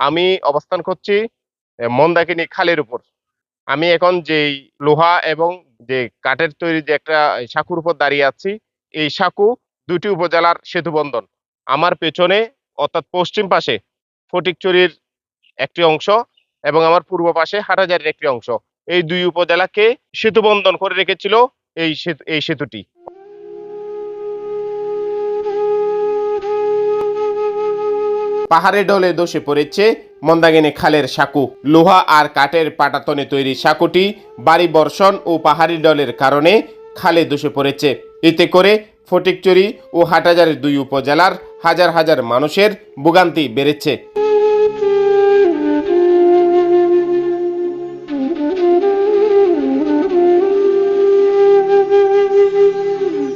আমি অবস্থান করছি মন্দাকিনী খালের উপর। আমি এখন যেই লোহা এবং যে কাঠের তৈরি যে একটা সাঁকুর উপর দাঁড়িয়ে আছি, এই সাঁকু দুটি উপজেলার সেতু বন্ধন আমার পেছনে, অর্থাৎ পশ্চিম পাশে ফটিকচুরির একটি অংশ এবং আমার পূর্ব পাশে হাটাজারির একটি অংশ। এই দুই উপজেলাকে সেতু বন্ধন করে রেখেছিল এই সেতু এই সেতুটি। পাহাড়ে ডলে দোষে পড়েছে মন্দাগিনী খালের সাঁকু। লোহা আর কাঠের পাটাতনে তৈরি সাঁকুটি বাড়ি বর্ষণ ও পাহাড়ি ডলের কারণে খালে দোষে পড়েছে। এতে করে ফটিকচুরি ও হাটাজারের দুই উপজেলার হাজার হাজার মানুষের ভোগান্তি বেড়েছে।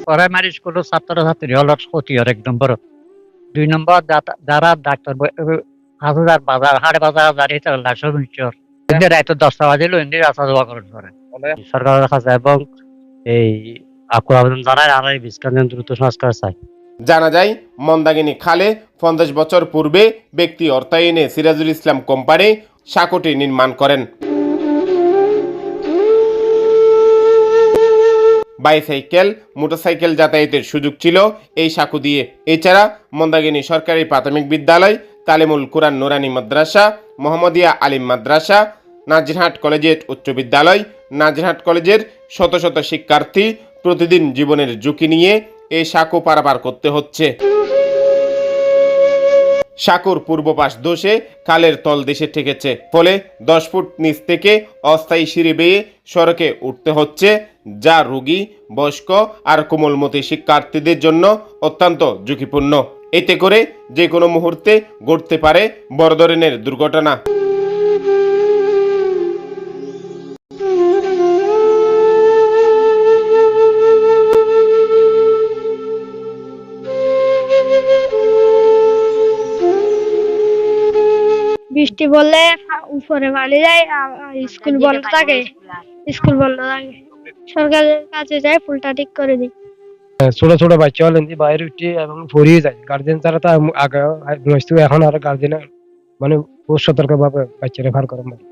প্রাইমারি স্কুলের হলো ক্ষতি হয় এক নম্বর দুই নম্বর যারা ডাক্তার হাজার বাজার হাড়ে বাজার দাঁড়িয়ে তারা লাশো মিচর এদের রাত দশটা বাজিল এদের আসা যাওয়া করেন করে সরকারের কাছে এবং এই আকুল আবেদন জানায় আর এই বিস্কান দ্রুত সংস্কার চাই। জানা যায় মন্দাগিনী খালে পঞ্চাশ বছর পূর্বে ব্যক্তি অর্থায়নে সিরাজুল ইসলাম কোম্পানি সাঁকুটি নির্মাণ করেন। বাইসাইকেল, মোটরসাইকেল যাতায়াতের সুযোগ ছিল। এই সাঁকু দিয়ে। এছাড়া মন্দাগিনী সরকারি প্রাথমিক বিদ্যালয়, তালিমুল কুরআন নুরানি মাদ্রাসা, মোহাম্মদিয়া আলিম মাদ্রাসা, নাজিরহাট কলেজের উচ্চ বিদ্যালয়, নাজিরহাট কলেজের শত শত শিক্ষার্থী প্রতিদিন জীবনের ঝুঁকি নিয়ে এই সাঁকো পারাপার করতে হচ্ছে। সাঁকুর পূর্ব পাশ দোষে খালের তল দেশে ঠেকেছে। ফলে দশ ফুট নিচ থেকে অস্থায়ী সিঁড়ি বেয়ে সড়কে উঠতে হচ্ছে। যা রুগী, বয়স্ক আর কোমলমতি শিক্ষার্থীদের জন্য অত্যন্ত ঝুঁকিপূর্ণ। এতে করে যে কোনো মুহূর্তে ঘটতে পারে বড় ধরনের দুর্ঘটনা। বৃষ্টি পড়লে উপরে পানি যায় স্কুল বন্ধ থাকে, স্কুল বন্ধ থাকে। সরকারের কাছে যায় ফুলটা ঠিক করে দিই। ছোট ছোট বাচ্চা হলেন বাইরে উঠে এবং পড়িয়ে যায়। গার্জেন ছাড়া তো আগে এখন আর গার্জেন মানে সতর্কভাবে সতর্ক ভাবে বাচ্চা রেফার করে মানে